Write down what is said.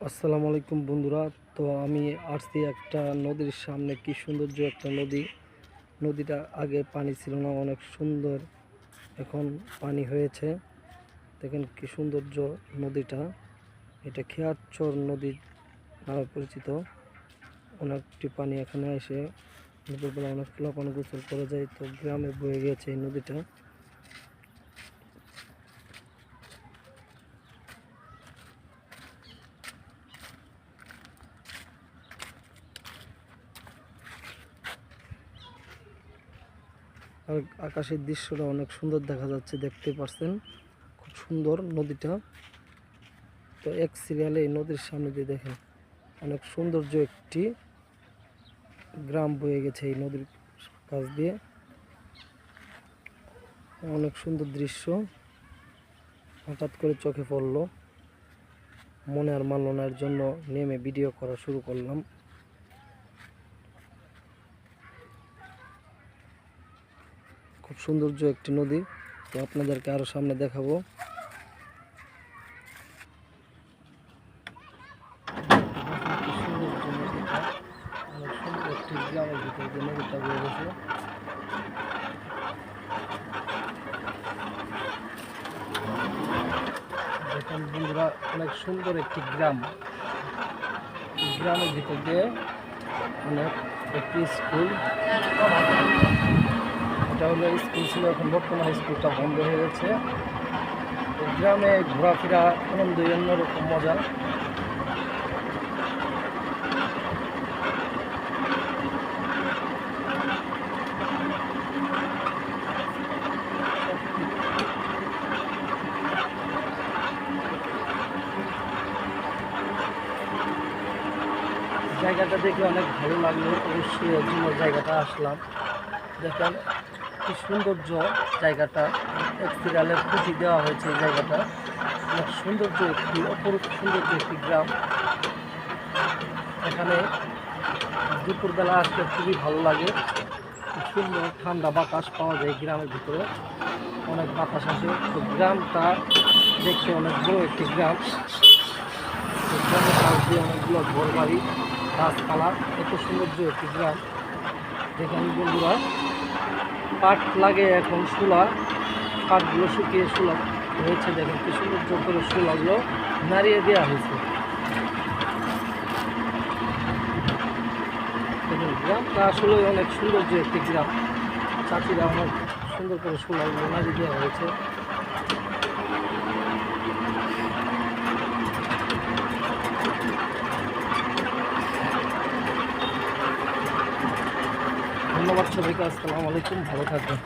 আসসালামু আলাইকুম বন্ধুরা। তো আমি আসছি একটা নদীর সামনে। কি সৌন্দর্য একটা নদী। নদীটা আগে পানি ছিল না, অনেক সুন্দর। এখন পানি হয়েছে। দেখেন কি সৌন্দর্য নদীটা। এটা খেয়ারচর নদী নামে পরিচিত। অনেকটি পানি এখানে এসে দুপুরবেলা অনেক পানি গোসল করা যায়। তো গ্রামে বয়ে গেছে এই নদীটা। আর আকাশের দৃশ্যটা অনেক সুন্দর দেখা যাচ্ছে দেখতে পাচ্ছেন খুব সুন্দর নদীটা। তো এক সিরিয়ালে এই নদীর সামনে দিয়ে দেখেন, অনেক সৌন্দর্য একটি গ্রাম বয়ে গেছে এই নদীর কাছ দিয়ে। অনেক সুন্দর দৃশ্য। হঠাৎ করে চোখে পড়ল। মনে আর মানল না, এর জন্য নেমে ভিডিও করা শুরু করলাম। খুব সৌন্দর্য একটি নদী। তো আপনাদেরকে আরও সামনে দেখাবো। অনেক সুন্দর একটি গ্রাম। গ্রামের ভিতর দিয়ে অনেক একটি স্কুল। এটা হলো স্কুল ছিল এখন বর্তমানে স্কুলটা বন্ধ হয়ে গেছে। গ্রামে ঘোরাফেরা আনন্দই অন্যরকম মজা। জায়গাটা দেখে অনেক ভালো লাগল। অবশ্যই জন্য জায়গাটা আসলাম। দেখেন কি সৌন্দর্য জায়গাটা। এক সিরিয়ালের খুঁটি দেওয়া হয়েছে এই জায়গাটা। অনেক সৌন্দর্য একটি, অপরূপ সৌন্দর্য একটি গ্রাম। এখানে দুপুরবেলা আসতে খুবই ভালো লাগে। সুন্দর ঠান্ডা বাতাস পাওয়া যায় গ্রামের ভিতরে। অনেক বাতাস আসে। তো গ্রামটা দেখতে অনেক বড় একটি গ্রাম। গ্রামের অনেকগুলো ঘর বাড়ি গাছপালা, এত সৌন্দর্য একটি গ্রাম। দেখেন বন্ধুরা পাট লাগে এখন সুলা কাঠগুলো শুকিয়ে শোলা হয়েছে, দেখেন কি সৌন্দর্য করে শোলাগুলো নাড়িয়ে দেওয়া হয়েছে। গ্রামটা আসলে অনেক সৌন্দর্য একটি গ্রাম। চাচিরা অনেক সুন্দর করে শোলাগুলো নাড়িয়ে দেওয়া হয়েছে। ধন্যবাদ সবাইকে আসসালামু আলাইকুম ভালো থাকবেন।